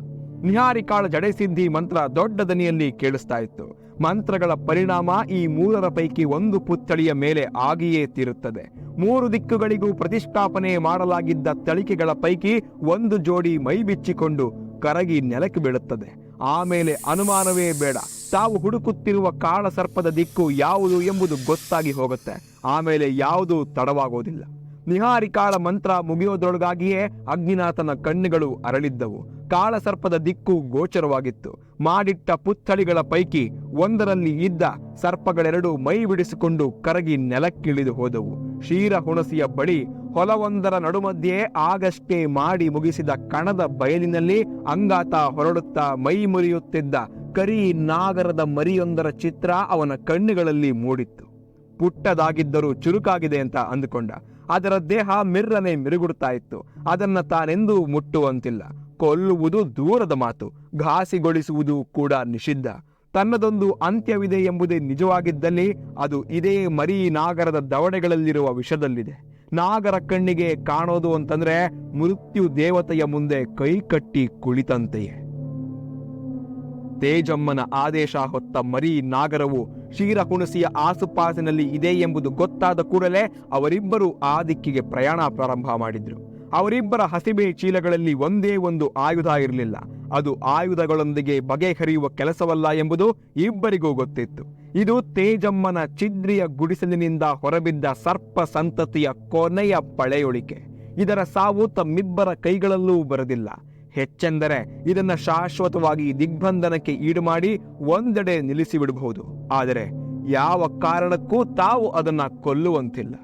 [SPEAKER 1] ನಿಹಾರಿಕಾಳ ಜಡೆಸಿದ್ಧಿ ಮಂತ್ರ ದೊಡ್ಡ ದನಿಯಲ್ಲಿ ಕೇಳಿಸ್ತಾ ಇತ್ತು. ಮಂತ್ರಗಳ ಪರಿಣಾಮ ಈ ಮೂರರ ಪೈಕಿ ಒಂದು ಪುತ್ಥಳಿಯ ಮೇಲೆ ಆಗಿಯೇ ತೀರುತ್ತದೆ. ಮೂರು ದಿಕ್ಕುಗಳಿಗೂ ಪ್ರತಿಷ್ಠಾಪನೆ ಮಾಡಲಾಗಿದ್ದ ತಳಿಕೆಗಳ ಪೈಕಿ ಒಂದು ಜೋಡಿ ಮೈ ಬಿಚ್ಚಿಕೊಂಡು ಕರಗಿ ನೆಲಕ್ಕೆ ಬೀಳುತ್ತದೆ. ಆಮೇಲೆ ಅನುಮಾನವೇ ಬೇಡ. ತಾವು ಹುಡುಕುತ್ತಿರುವ ಕಾಳಸರ್ಪದ ದಿಕ್ಕು ಯಾವುದು ಎಂಬುದು ಗೊತ್ತಾಗಿ ಹೋಗುತ್ತೆ. ಆಮೇಲೆ ಯಾವುದೂ ತಡವಾಗೋದಿಲ್ಲ. ನಿಹಾರಿಕಾಳ ಮಂತ್ರ ಮುಗಿಯೋದ್ರೊಳಗಾಗಿಯೇ ಅಗ್ನಿನಾಥನ ಕಣ್ಣುಗಳು ಅರಳಿದ್ದವು. ಕಾಳಸರ್ಪದ ದಿಕ್ಕು ಗೋಚರವಾಗಿತ್ತು. ಮಾಡಿಟ್ಟ ಪುತ್ಥಳಿಗಳ ಪೈಕಿ ಒಂದರಲ್ಲಿ ಇದ್ದ ಸರ್ಪಗಳೆರಡು ಮೈ ಬಿಡಿಸಿಕೊಂಡು ಕರಗಿ ನೆಲಕ್ಕಿಳಿದು ಹೋದವು. ಶೀರ ಹುಣಸಿಯ ಬಳಿ ಹೊಲವೊಂದರ ನಡುಮಧ್ಯೆ ಆಗಷ್ಟೇ ಮಾಡಿ ಮುಗಿಸಿದ ಕಣದ ಬಯಲಿನಲ್ಲಿ ಅಂಗಾತ ಹೊರಡುತ್ತಾ ಮೈ ಮುರಿಯುತ್ತಿದ್ದ ಕರಿ ನಾಗರದ ಮರಿಯೊಂದರ ಚಿತ್ರ ಅವನ ಕಣ್ಣುಗಳಲ್ಲಿ ಮೂಡಿತ್ತು. ಪುಟ್ಟದಾಗಿದ್ದರೂ ಚುರುಕಾಗಿದೆ ಅಂತ ಅಂದುಕೊಂಡ. ಅದರ ದೇಹ ಮಿರ್ರನೆ ಮಿರುಗುಡ್ತಾ ಇತ್ತು. ಅದನ್ನ ತಾನೆಂದೂ ಮುಟ್ಟುವಂತಿಲ್ಲ. ಕೊಲ್ಲುವುದು ದೂರದ ಮಾತು. ಘಾಸಿಗೊಳಿಸುವುದು ಕೂಡ ನಿಷಿದ್ಧ. ತನ್ನದೊಂದು ಅಂತ್ಯವಿದೆ ಎಂಬುದೇ ನಿಜವಾಗಿದ್ದಲ್ಲಿ ಅದು ಇದೇ ಮರಿ ನಾಗರದ ದವಡೆಗಳಲ್ಲಿರುವ ವಿಷದಲ್ಲಿದೆ. ನಾಗರ ಕಣ್ಣಿಗೆ ಕಾಣೋದು ಅಂತಂದ್ರೆ ಮೃತ್ಯು ದೇವತೆಯ ಮುಂದೆ ಕೈ ಕಟ್ಟಿ ಕುಳಿತಂತೆಯೇ. ತೇಜಮ್ಮನ ಆದೇಶ ಹೊತ್ತ ಮರಿ ನಾಗರವು ಕ್ಷೀರಹುಣಸಿಯ ಆಸುಪಾಸಿನಲ್ಲಿ ಇದೆ ಎಂಬುದು ಗೊತ್ತಾದ ಕೂಡಲೇ ಅವರಿಬ್ಬರು ಆ ದಿಕ್ಕಿಗೆ ಪ್ರಯಾಣ ಪ್ರಾರಂಭ ಮಾಡಿದ್ರು. ಅವರಿಬ್ಬರ ಹಸಿಬೆ ಚೀಲಗಳಲ್ಲಿ ಒಂದೇ ಒಂದು ಆಯುಧ ಇರಲಿಲ್ಲ. ಅದು ಆಯುಧಗಳೊಂದಿಗೆ ಬಗೆಹರಿಯುವ ಕೆಲಸವಲ್ಲ ಎಂಬುದು ಇಬ್ಬರಿಗೂ ಗೊತ್ತಿತ್ತು. ಇದು ತೇಜಮ್ಮನ ಚಿದ್ರಿಯ ಗುಡಿಸಲಿನಿಂದ ಹೊರಬಿದ್ದ ಸರ್ಪ ಸಂತತಿಯ ಕೊನೆಯ ಪಳೆಯೊಳಿಕೆ. ಇದರ ಸಾವು ತಮ್ಮಿಬ್ಬರ ಕೈಗಳಲ್ಲೂ ಬರದಿಲ್ಲ. ಹೆಚ್ಚೆಂದರೆ ಇದನ್ನು ಶಾಶ್ವತವಾಗಿ ದಿಗ್ಬಂಧನಕ್ಕೆ ಈಡು ಮಾಡಿ ಒಂದೆಡೆ ನಿಲ್ಲಿಸಿಬಿಡಬಹುದು. ಆದರೆ ಯಾವ ಕಾರಣಕ್ಕೂ ತಾವು ಅದನ್ನು ಕೊಲ್ಲುವಂತಿಲ್ಲ.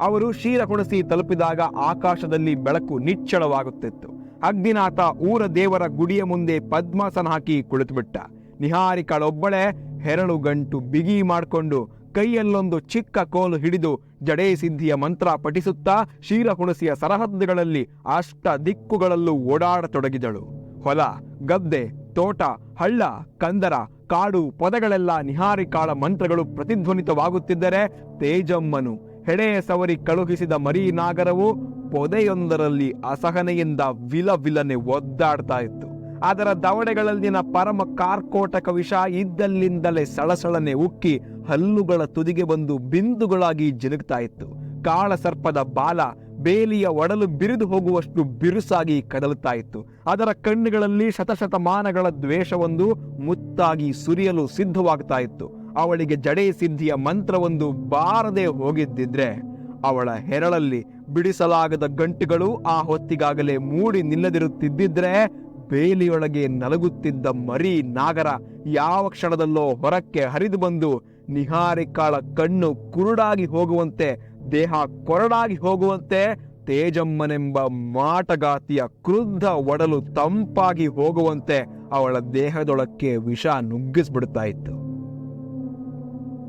[SPEAKER 1] ಅವರು ಕ್ಷೀರಕುಣಸಿ ತಲುಪಿದಾಗ ಆಕಾಶದಲ್ಲಿ ಬೆಳಕು ನಿಚ್ಚಳವಾಗುತ್ತಿತ್ತು. ಅಗ್ನಿನಾಥ ಊರ ದೇವರ ಗುಡಿಯ ಮುಂದೆ ಪದ್ಮಾಸನ ಹಾಕಿ ಕುಳಿತುಬಿಟ್ಟ. ನಿಹಾರಿಕಾಳೊಬ್ಬಳೆ ಹೆರಳು ಗಂಟು ಬಿಗಿ ಮಾಡಿಕೊಂಡು ಕೈಯಲ್ಲೊಂದು ಚಿಕ್ಕ ಕೋಲು ಹಿಡಿದು ಜಡೇ ಸಿದ್ಧಿಯ ಮಂತ್ರ ಪಠಿಸುತ್ತಾ ಕ್ಷೀರಹುಣಸಿಯ ಸರಹದ್ದುಗಳಲ್ಲಿ ಅಷ್ಟ ದಿಕ್ಕುಗಳಲ್ಲೂ ಓಡಾಡತೊಡಗಿದಳು. ಹೊಲ, ಗದ್ದೆ, ತೋಟ, ಹಳ್ಳ, ಕಂದರ, ಕಾಡು ಪೊದಗಳೆಲ್ಲ ನಿಹಾರಿಕಾಳ ಮಂತ್ರಗಳು ಪ್ರತಿಧ್ವನಿತವಾಗುತ್ತಿದ್ದರೆ ತೇಜಮ್ಮನು ಹೆಡೆಯ ಸವರಿ ಕಳುಹಿಸಿದ ಮರಿ ನಾಗರವು ಪೊದೆಯೊಂದರಲ್ಲಿ ಅಸಹನೆಯಿಂದ ವಿಲ ವಿಲನೆ ಒದ್ದಾಡ್ತಾ ಇತ್ತು. ಅದರ ದವಡೆಗಳಲ್ಲಿನ ಪರಮ ಕಾರ್ಕೋಟಕ ವಿಷ ಇದ್ದಲ್ಲಿಂದಲೇ ಸಳಸಳನೆ ಉಕ್ಕಿ ಹಲ್ಲುಗಳ ತುದಿಗೆ ಬಂದು ಬಿಂದುಗಳಾಗಿ ಜಿನುಗ್ತಾ ಇತ್ತು. ಕಾಳ ಸರ್ಪದ ಬಾಲ ಬೇಲಿಯ ಒಡಲು ಬಿರಿದು ಹೋಗುವಷ್ಟು ಬಿರುಸಾಗಿ ಕದಲುತ್ತಾ ಇತ್ತು. ಅದರ ಕಣ್ಣುಗಳಲ್ಲಿ ಶತಶತಮಾನಗಳ ದ್ವೇಷವೊಂದು ಮುತ್ತಾಗಿ ಸುರಿಯಲು ಸಿದ್ಧವಾಗ್ತಾ ಇತ್ತು. ಅವಳಿಗೆ ಜಡೆ ಸಿದ್ಧಿಯ ಮಂತ್ರವೊಂದು ಬಾರದೆ ಹೋಗಿದ್ದಿದ್ರೆ ಅವಳ ಹೆರಳಲ್ಲಿ ಬಿಡಿಸಲಾಗದ ಗಂಟುಗಳು ಆ ಹೊತ್ತಿಗಾಗಲೇ ಮೂಡಿ ನಿಲ್ಲದಿರುತ್ತಿದ್ದಿದ್ರೆ ಬೇಲಿಯೊಳಗೆ ನಲಗುತ್ತಿದ್ದ ಮರಿ ನಾಗರ ಯಾವ ಕ್ಷಣದಲ್ಲೋ ಹೊರಕ್ಕೆ ಹರಿದು ಬಂದು ನಿಹಾರಿಕಾಳ ಕಣ್ಣು ಕುರುಡಾಗಿ ಹೋಗುವಂತೆ, ದೇಹ ಕೊರಡಾಗಿ ಹೋಗುವಂತೆ, ತೇಜಮ್ಮನೆಂಬ ಮಾಟಗಾತಿಯ ಕ್ರುದ್ಧ ಒಡಲು ತಂಪಾಗಿ ಹೋಗುವಂತೆ ಅವಳ ದೇಹದೊಳಕ್ಕೆ ವಿಷ ನುಗ್ಗಿಸ್ಬಿಡ್ತಾ ಇತ್ತು.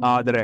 [SPEAKER 1] ಆದರೆ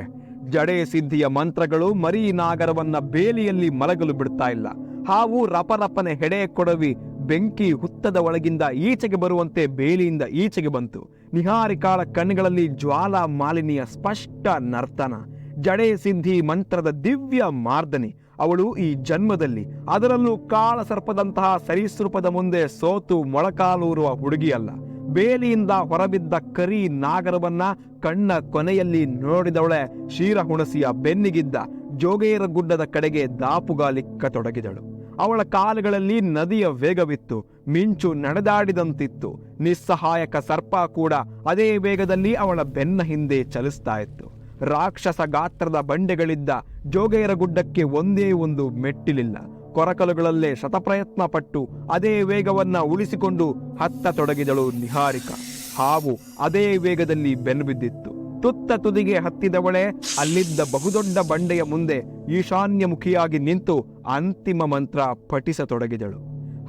[SPEAKER 1] ಜಡೆ ಸಿದ್ಧಿಯ ಮಂತ್ರಗಳು ಮರಿ ನಾಗರವನ್ನ ಬೇಲಿಯಲ್ಲಿ ಮಲಗಲು ಬಿಡ್ತಾ ಇಲ್ಲ. ಹಾವು ರಪರಪನೆ ಹೆಡೆ ಕೊಡವಿ ಬೆಂಕಿ ಹುತ್ತದ ಒಳಗಿಂದ ಈಚೆಗೆ ಬರುವಂತೆ ಬೇಲಿಯಿಂದ ಈಚೆಗೆ ಬಂತು. ನಿಹಾರಿಕಾಳ ಕಣ್ಣುಗಳಲ್ಲಿ ಜ್ವಾಲಾ ಮಾಲಿನಿಯ ಸ್ಪಷ್ಟ ನರ್ತನ. ಜಡೆ ಸಿದ್ಧಿ ಮಂತ್ರದ ದಿವ್ಯ ಮಾರ್ದನಿ. ಅವಳು ಈ ಜನ್ಮದಲ್ಲಿ. ಅದರಲ್ಲೂ ಕಾಳ ಸರ್ಪದಂತಹ ಸರೀಸೃಪದ ಮುಂದೆ ಸೋತು ಮೊಳಕಾಲೂರುವ ಹುಡುಗಿಯಲ್ಲ. ಬೇಲಿಯಿಂದ ಹೊರಬಿದ್ದ ಕರಿ ನಾಗರವನ್ನ ಕಣ್ಣ ಕೊನೆಯಲ್ಲಿ ನೋಡಿದವಳೆ ಕ್ಷೀರಹುಣಸಿಯ ಬೆನ್ನಿಗಿದ್ದ ಜೋಗೇರ ಗುಡ್ಡದ ಕಡೆಗೆ ದಾಪುಗಾಲಿಕ್ಕತೊಡಗಿದಳು ಅವಳ ಕಾಲುಗಳಲ್ಲಿ ನದಿಯ ವೇಗವಿತ್ತು, ಮಿಂಚು ನಡೆದಾಡಿದಂತಿತ್ತು. ನಿಸ್ಸಹಾಯಕ ಸರ್ಪ ಕೂಡ ಅದೇ ವೇಗದಲ್ಲಿ ಅವಳ ಬೆನ್ನ ಹಿಂದೆ ಚಲಿಸ್ತಾ ಇತ್ತು. ರಾಕ್ಷಸ ಗಾತ್ರದ ಬಂಡೆಗಳಿದ್ದ ಜೋಗೇರ ಗುಡ್ಡಕ್ಕೆ ಒಂದೇ ಒಂದು ಮೆಟ್ಟಿಲಿಲ್ಲ. ಕೊರಕಲುಗಳಲ್ಲೇ ಶತಪ್ರಯತ್ನ ಪಟ್ಟು ಅದೇ ವೇಗವನ್ನ ಉಳಿಸಿಕೊಂಡು ಹತ್ತ ತೊಡಗಿದಳು ನಿಹಾರಿಕ. ಹಾವು ಅದೇ ವೇಗದಲ್ಲಿ ಬೆನ್ನು ಬಿದ್ದಿತ್ತು ತುತ್ತ ತುದಿಗೆ ಹತ್ತಿದವಳೆ, ಅಲ್ಲಿದ್ದ ಬಹುದೊಡ್ಡ ಬಂಡೆಯ ಮುಂದೆ ಈಶಾನ್ಯಮುಖಿಯಾಗಿ ನಿಂತು ಅಂತಿಮ ಮಂತ್ರ ಪಠಿಸತೊಡಗಿದಳು.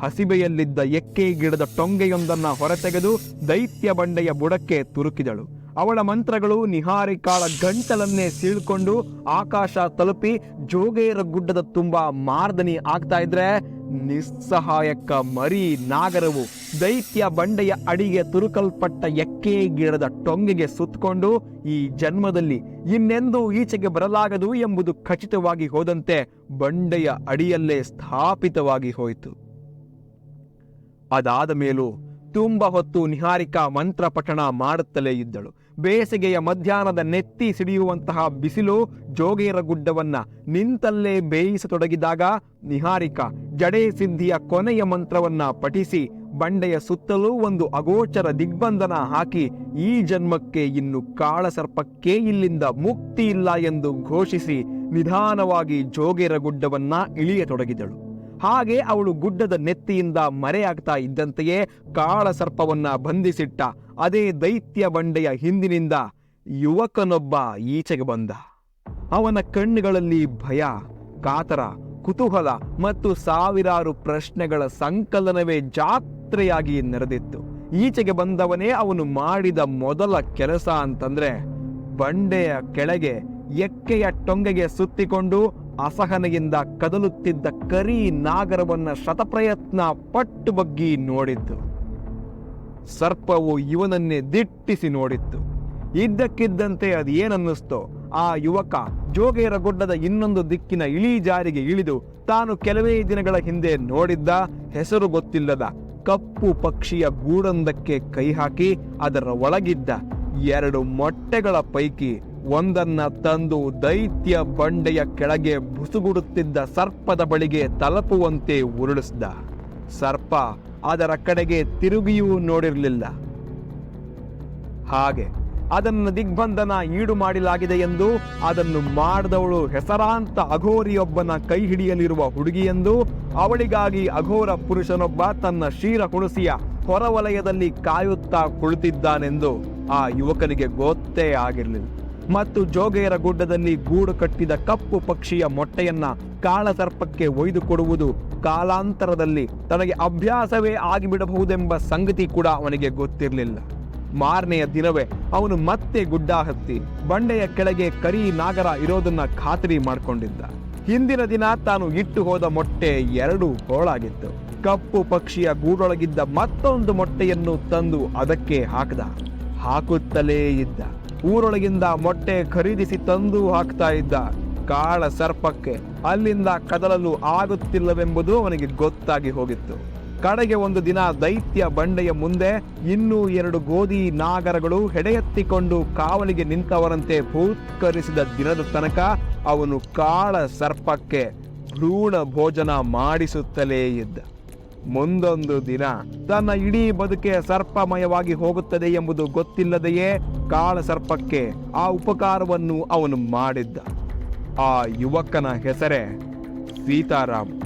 [SPEAKER 1] ಹಸಿಬೆಯಲ್ಲಿದ್ದ ಎಕ್ಕೆ ಗಿಡದ ಟೊಂಗೆಯೊಂದನ್ನ ಹೊರತೆಗೆದು ದೈತ್ಯ ಬಂಡೆಯ ಬುಡಕ್ಕೆ ತುರುಕಿದಳು. ಅವಳ ಮಂತ್ರಗಳು ನಿಹಾರಿಕಾಳ ಗಂಟಲನ್ನೇ ಸೀಳ್ಕೊಂಡು ಆಕಾಶ ತಲುಪಿ ಜೋಗೇರ ಗುಡ್ಡದ ತುಂಬಾ ಮಾರ್ದನಿ ಆಗ್ತಾ ಇದ್ರೆ ನಿಸ್ಸಹಾಯಕ ಮರಿ ನಾಗರವು ದೈತ್ಯ ಬಂಡೆಯ ಅಡಿಗೆ ತುರುಕಲ್ಪಟ್ಟ ಎಕ್ಕೆ ಗಿಡದ ಟೊಂಗಿಗೆ ಸುತ್ತಕೊಂಡು ಈ ಜನ್ಮದಲ್ಲಿ ಇನ್ನೆಂದೂ ಈಚೆಗೆ ಬರಲಾಗದು ಎಂಬುದು ಖಚಿತವಾಗಿ ಹೋದಂತೆ ಬಂಡೆಯ ಅಡಿಯಲ್ಲೇ ಸ್ಥಾಪಿತವಾಗಿ ಹೋಯಿತು. ಅದಾದ ಮೇಲೂ ತುಂಬ ಹೊತ್ತು ನಿಹಾರಿಕಾ ಮಂತ್ರ ಪಠಣ ಮಾಡುತ್ತಲೇ ಇದ್ದಳು. ಬೇಸಿಗೆಯ ಮಧ್ಯಾಹ್ನದ ನೆತ್ತಿ ಸಿಡಿಯುವಂತಹ ಬಿಸಿಲು ಜೋಗೇರ ಗುಡ್ಡವನ್ನ ನಿಂತಲ್ಲೇ ಬೇಯಿಸತೊಡಗಿದಾಗ ನಿಹಾರಿಕಾ ಜಡೇ ಸಿದ್ಧಿಯ ಕೊನೆಯ ಮಂತ್ರವನ್ನ ಪಠಿಸಿ ಬಂಡೆಯ ಸುತ್ತಲೂ ಒಂದು ಅಗೋಚರ ದಿಗ್ಬಂಧನ ಹಾಕಿ ಈ ಜನ್ಮಕ್ಕೆ ಇನ್ನು ಕಾಳಸರ್ಪಕ್ಕೆ ಇಲ್ಲಿಂದ ಮುಕ್ತಿ ಇಲ್ಲ ಎಂದು ಘೋಷಿಸಿ ನಿಧಾನವಾಗಿ ಜೋಗೇರ ಗುಡ್ಡವನ್ನ ಇಳಿಯತೊಡಗಿದಳು. ಹಾಗೆ ಅವಳು ಗುಡ್ಡದ ನೆತ್ತಿಯಿಂದ ಮರೆಯಾಗ್ತಾ ಇದ್ದಂತೆಯೇ ಕಾಳಸರ್ಪವನ್ನ ಬಂಧಿಸಿಟ್ಟ. ಅದೇ ದೈತ್ಯ ಬಂಡೆಯ ಹಿಂದಿನಿಂದ ಯುವಕನೊಬ್ಬ ಈಚೆಗೆ ಬಂದ. ಅವನ ಕಣ್ಣುಗಳಲ್ಲಿ ಭಯ, ಕಾತರ, ಕುತೂಹಲ ಮತ್ತು ಸಾವಿರಾರು ಪ್ರಶ್ನೆಗಳ ಸಂಕಲನವೇ ಜಾತ್ರೆಯಾಗಿ ನಡೆದಿತ್ತು ಈಚೆಗೆ ಬಂದವನೇ ಅವನು ಮಾಡಿದ ಮೊದಲ ಕೆಲಸ ಅಂತಂದ್ರೆ ಬಂಡೆಯ ಕೆಳಗೆ ಎಕ್ಕೆಯ ಟೊಂಗೆಗೆ ಸುತ್ತಿಕೊಂಡು ಅಸಹನೆಯಿಂದ ಕದಲುತ್ತಿದ್ದ ಕರಿ ನಾಗರವನ್ನ ಶತಪ್ರಯತ್ನ ಪಟ್ಟು ಬಗ್ಗಿ ನೋಡಿದ್ದು ಸರ್ಪವು ಇವನನ್ನೇ ದಿಟ್ಟಿಸಿ ನೋಡಿತ್ತು. ಇದ್ದಕ್ಕಿದ್ದಂತೆ ಅದು ಏನನ್ನಿಸ್ತೋ? ಆ ಯುವಕ ಜೋಗೇರ ಗುಡ್ಡದ ಇನ್ನೊಂದು ದಿಕ್ಕಿನ ಇಳಿಜಾರಿಗೆ ಇಳಿದು ತಾನು ಕೆಲವೇ ದಿನಗಳ ಹಿಂದೆ ನೋಡಿದ್ದ ಹೆಸರು ಗೊತ್ತಿಲ್ಲದ ಕಪ್ಪು ಪಕ್ಷಿಯ ಗೂಡೊಂದಕ್ಕೆ ಕೈ ಹಾಕಿ ಅದರ ಒಳಗಿದ್ದ ಎರಡು ಮೊಟ್ಟೆಗಳ ಪೈಕಿ ಒಂದನ್ನ ತಂದು ದೈತ್ಯ ಬಂಡೆಯ ಕೆಳಗೆ ಬುಸುಗುಡುತ್ತಿದ್ದ ಸರ್ಪದ ಬಳಿಗೆ ತಲುಪುವಂತೆ ಉರುಳಿಸಿದ. ಸರ್ಪ ಅದರ ಕಡೆಗೆ ತಿರುಗಿಯೂ ನೋಡಿರಲಿಲ್ಲ. ಹಾಗೆ ಅದನ್ನು ದಿಗ್ಬಂಧನ ಈಡು ಮಾಡಲಾಗಿದೆ ಎಂದು, ಅದನ್ನು ಮಾಡಿದವಳು ಹೆಸರಾಂತ ಅಘೋರಿಯೊಬ್ಬನ ಕೈ ಹಿಡಿಯಲಿರುವ ಹುಡುಗಿಯೆಂದು ಅವಳಿಗಾಗಿ ಅಘೋರ ಪುರುಷನೊಬ್ಬ ತನ್ನ ಶೀರ ಕುಣಸಿಯ ಹೊರವಲಯದಲ್ಲಿ ಕಾಯುತ್ತಾ ಕುಳಿತಿದ್ದಾನೆಂದು ಆ ಯುವಕನಿಗೆ ಗೊತ್ತೇ ಆಗಿರಲಿಲ್ಲ. ಮತ್ತು ಜೋಗೇರ ಗುಡ್ಡದಲ್ಲಿ ಗೂಡು ಕಟ್ಟಿದ ಕಪ್ಪು ಪಕ್ಷಿಯ ಮೊಟ್ಟೆಯನ್ನ ಕಾಳಸರ್ಪಕ್ಕೆ ಒಯ್ದು ಕೊಡುವುದು ಕಾಲಾಂತರದಲ್ಲಿ ತನಗೆ ಅಭ್ಯಾಸವೇ ಆಗಿಬಿಡಬಹುದೆಂಬ ಸಂಗತಿ ಕೂಡ ಅವನಿಗೆ ಗೊತ್ತಿರಲಿಲ್ಲ. ಮಾರನೆಯ ದಿನವೇ ಅವನು ಮತ್ತೆ ಗುಡ್ಡ ಹತ್ತಿ ಬಂಡೆಯ ಕೆಳಗೆ ಕರಿ ನಾಗರ ಇರೋದನ್ನ ಖಾತರಿ ಮಾಡಿಕೊಂಡಿದ್ದ. ಹಿಂದಿನ ದಿನ ತಾನು ಇಟ್ಟು ಹೋದ ಮೊಟ್ಟೆ ಎರಡು ಹೋಳಾಗಿತ್ತು ಕಪ್ಪು ಪಕ್ಷಿಯ ಗೂಡೊಳಗಿದ್ದ ಮತ್ತೊಂದು ಮೊಟ್ಟೆಯನ್ನು ತಂದು ಅದಕ್ಕೆ ಹಾಕದ. ಹಾಕುತ್ತಲೇ ಇದ್ದ. ಊರೊಳಗಿಂದ ಮೊಟ್ಟೆ ಖರೀದಿಸಿ ತಂದು ಹಾಕ್ತಾ ಇದ್ದ ಕಾಳ ಸರ್ಪಕ್ಕೆ ಅಲ್ಲಿಂದ ಕದಲಲು ಆಗುತ್ತಿಲ್ಲವೆಂಬುದು ಅವನಿಗೆ ಗೊತ್ತಾಗಿ ಹೋಗಿತ್ತು. ಕಡೆಗೆ ಒಂದು ದಿನ ದೈತ್ಯ ಬಂಡೆಯ ಮುಂದೆ ಇನ್ನೂ ಎರಡು ಗೋಧಿ ನಾಗರಗಳು ಹೆಡೆಯೆತ್ತಿಕೊಂಡು ಕಾವಲಿಗೆ ನಿಂತವರಂತೆ ಭೂತ್ಕರಿಸಿದ ದಿನದ ತನಕ ಅವನು ಕಾಳ ಸರ್ಪಕ್ಕೆ ಭ್ರೂಣ ಭೋಜನ ಮಾಡಿಸುತ್ತಲೇ ಇದ್ದ. ಮುಂದೊಂದು ದಿನ ತನ್ನ ಇಡೀ ಬದುಕೆ ಸರ್ಪಮಯವಾಗಿ ಹೋಗುತ್ತದೆ ಎಂಬುದು ಗೊತ್ತಿಲ್ಲದೆಯೇ ಕಾಳ ಸರ್ಪಕ್ಕೆ ಆ ಉಪಕಾರವನ್ನು ಅವನು ಮಾಡಿದ್ದ. ಆ ಯುವಕನ ಹೆಸರೇ ಸೀತಾರಾಮ್.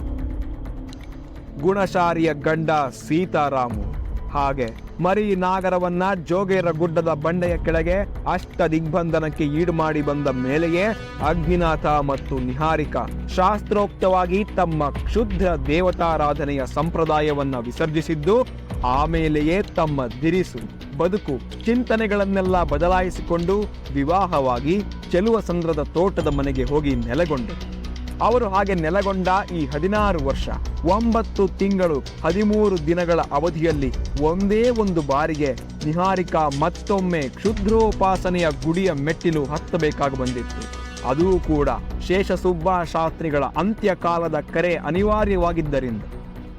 [SPEAKER 1] ಗುಣಶಾರಿಯ ಗಂಡ ಸೀತಾರಾಮು. ಹಾಗೆ. ಮರಿ ನಾಗರವನ್ನ ಜೋಗೇರ ಗುಡ್ಡದ ಬಂಡೆಯ ಕೆಳಗೆ ಅಷ್ಟ ದಿಗ್ಬಂಧನಕ್ಕೆ ಈಡು ಮಾಡಿ ಬಂದ ಮೇಲೆಯೇ ಅಗ್ನಿನಾಥ ಮತ್ತು ನಿಹಾರಿಕ ಶಾಸ್ತ್ರೋಕ್ತವಾಗಿ ತಮ್ಮ ಕ್ಷುದ್ರ ದೇವತಾರಾಧನೆಯ ಸಂಪ್ರದಾಯವನ್ನ ವಿಸರ್ಜಿಸಿದ್ದು ಆಮೇಲೆಯೇ ತಮ್ಮ ದಿರಿಸು, ಬದುಕು, ಚಿಂತನೆಗಳನ್ನೆಲ್ಲ ಬದಲಾಯಿಸಿಕೊಂಡು ವಿವಾಹವಾಗಿ ಚೆಲುವ ಸಂದ್ರದ ತೋಟದ ಮನೆಗೆ ಹೋಗಿ ನೆಲೆಗೊಂಡರು ಅವರು ಹಾಗೆ ನೆಲೆಗೊಂಡ ಈ ಹದಿನಾರು ವರ್ಷ, ಒಂಬತ್ತು ತಿಂಗಳು, ಹದಿಮೂರು ದಿನಗಳ ಅವಧಿಯಲ್ಲಿ ಒಂದೇ ಒಂದು ಬಾರಿಗೆ ನಿಹಾರಿಕಾ ಮತ್ತೊಮ್ಮೆ ಕ್ಷುದ್ರೋಪಾಸನೆಯ ಗುಡಿಯ ಮೆಟ್ಟಿಲು ಹತ್ತಬೇಕಾಗಿ ಬಂದಿತ್ತು. ಅದೂ ಕೂಡ ಶೇಷಸುಬ್ಬ ಶಾಸ್ತ್ರಿಗಳ ಅಂತ್ಯಕಾಲದ ಕರೆ ಅನಿವಾರ್ಯವಾಗಿದ್ದರಿಂದ.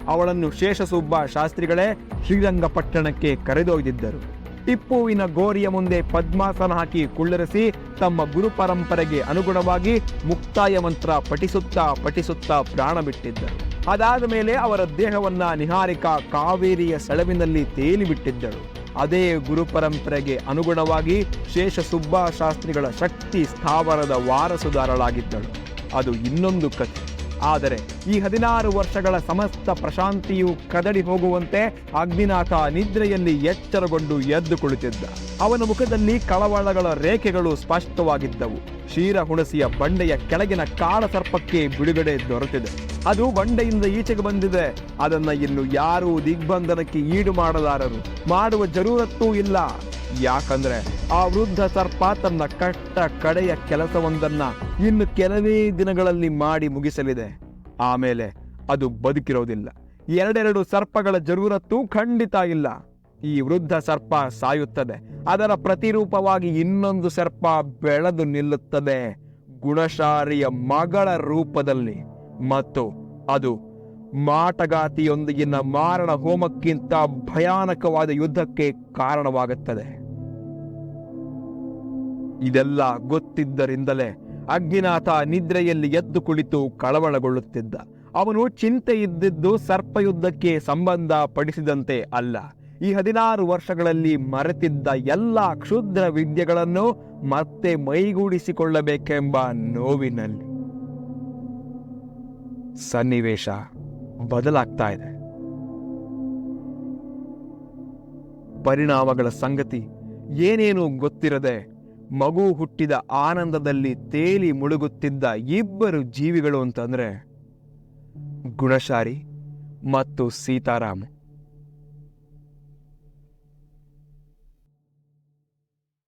[SPEAKER 1] ಅವಳನ್ನು ಶೇಷಸುಬ್ಬ ಶಾಸ್ತ್ರಿಗಳೇ ಶ್ರೀರಂಗಪಟ್ಟಣಕ್ಕೆ ಕರೆದೊಯ್ದಿದ್ದರು. ಟಿಪ್ಪುವಿನ ಗೋರಿಯ ಮುಂದೆ ಪದ್ಮಾಸನ ಹಾಕಿ ಕುಳ್ಳರಿಸಿ ತಮ್ಮ ಗುರು ಪರಂಪರೆಗೆ ಅನುಗುಣವಾಗಿ ಮುಕ್ತಾಯ ಮಂತ್ರ ಪಠಿಸುತ್ತಾ ಪಠಿಸುತ್ತಾ ಪ್ರಾಣ ಬಿಟ್ಟಿದ್ದರು. ಅದಾದ ಮೇಲೆ ಅವರ ದೇಹವನ್ನ ನಿಹಾರಿಕಾ ಕಾವೇರಿಯ ಸೆಳವಿನಲ್ಲಿ ತೇಲಿ ಬಿಟ್ಟಿದ್ದಳು ಅದೇ ಗುರು ಪರಂಪರೆಗೆ ಅನುಗುಣವಾಗಿ ಶೇಷಸುಬ್ಬ ಶಾಸ್ತ್ರಿಗಳ ಶಕ್ತಿ ಸ್ಥಾವರದ ವಾರಸುದಾರಳಾಗಿದ್ದಳು. ಅದು ಇನ್ನೊಂದು ಕಥೆ. ಆದರೆ ಈ ಹದಿನಾರು ವರ್ಷಗಳ ಸಮಸ್ತ ಪ್ರಶಾಂತಿಯು ಕದಡಿ ಹೋಗುವಂತೆ ಅಗ್ನಿನಾಥ ನಿದ್ರೆಯಲ್ಲಿ ಎಚ್ಚರಗೊಂಡು ಎದ್ದು ಕುಳಿತಿದ್ದ. ಅವನ ಮುಖದಲ್ಲಿ ಕಳವಳಗಳ ರೇಖೆಗಳು ಸ್ಪಷ್ಟವಾಗಿದ್ದವು. ಶೀರ ಹುಣಸಿಯ ಬಂಡೆಯ ಕೆಳಗಿನ ಕಾಳಸರ್ಪಕ್ಕೆ ಬಿಡುಗಡೆ ದೊರೆತಿದೆ. ಅದು ಬಂಡೆಯಿಂದ ಈಚೆಗೆ ಬಂದಿದೆ. ಅದನ್ನ ಇನ್ನು ಯಾರೂ ದಿಗ್ಬಂಧನಕ್ಕೆ ಈಡು ಮಾಡಲಾರರು. ಮಾಡುವ ಜರೂರತ್ತೂ ಇಲ್ಲ. ಯಾಕಂದ್ರೆ ಆ ವೃದ್ಧ ಸರ್ಪ ತನ್ನ ಕಟ್ಟ ಕಡೆಯ ಕೆಲಸವೊಂದನ್ನ ಇನ್ನು ಕೆಲವೇ ದಿನಗಳಲ್ಲಿ ಮಾಡಿ ಮುಗಿಸಲಿದೆ. ಆಮೇಲೆ ಅದು ಬದುಕಿರೋದಿಲ್ಲ. ಎರಡೆರಡು ಸರ್ಪಗಳ ಜರೂರತ್ತು ಖಂಡಿತ ಇಲ್ಲ. ಈ ವೃದ್ಧ ಸರ್ಪ ಸಾಯುತ್ತದೆ. ಅದರ ಪ್ರತಿರೂಪವಾಗಿ ಇನ್ನೊಂದು ಸರ್ಪ ಬೆಳೆದು ನಿಲ್ಲುತ್ತದೆ ಗುಣಶಾರಿಯ ಮಗಳ ರೂಪದಲ್ಲಿ. ಮತ್ತು ಅದು ಮಾಟಗಾತಿಯೊಂದಿಗಿನ ಮಾರಣ ಹೋಮಕ್ಕಿಂತ ಭಯಾನಕವಾದ ಯುದ್ಧಕ್ಕೆ ಕಾರಣವಾಗುತ್ತದೆ. ಇದೆಲ್ಲ ಗೊತ್ತಿದ್ದರಿಂದಲೇ ಅಗ್ನಿನಾಥ ನಿದ್ರೆಯಲ್ಲಿ ಎದ್ದು ಕುಳಿತು ಕಳವಳಗೊಳ್ಳುತ್ತಿದ್ದ. ಅವನು ಚಿಂತೆ ಇದ್ದಿದ್ದು ಸರ್ಪಯುದ್ಧಕ್ಕೆ ಸಂಬಂಧ ಪಡಿಸಿದಂತೆ ಅಲ್ಲ. ಈ ಹದಿನಾರು ವರ್ಷಗಳಲ್ಲಿ ಮರೆತಿದ್ದ ಎಲ್ಲ ಕ್ಷುದ್ರ ವಿದ್ಯೆಗಳನ್ನು ಮತ್ತೆ ಮೈಗೂಡಿಸಿಕೊಳ್ಳಬೇಕೆಂಬ ನೋವಿನಲ್ಲಿ. ಸನ್ನಿವೇಶ. ಬದಲಾಗ್ತಾ ಇದೆ. ಪರಿಣಾಮಗಳ ಸಂಗತಿ ಏನೇನು ಗೊತ್ತಿರದೆ ಮಗು ಹುಟ್ಟಿದ ಆನಂದದಲ್ಲಿ ತೇಲಿ ಮುಳುಗುತ್ತಿದ್ದ ಇಬ್ಬರು ಜೀವಿಗಳು ಅಂತಂದ್ರೆ ಗುಣಶಾರಿ ಮತ್ತು ಸೀತಾರಾಮ.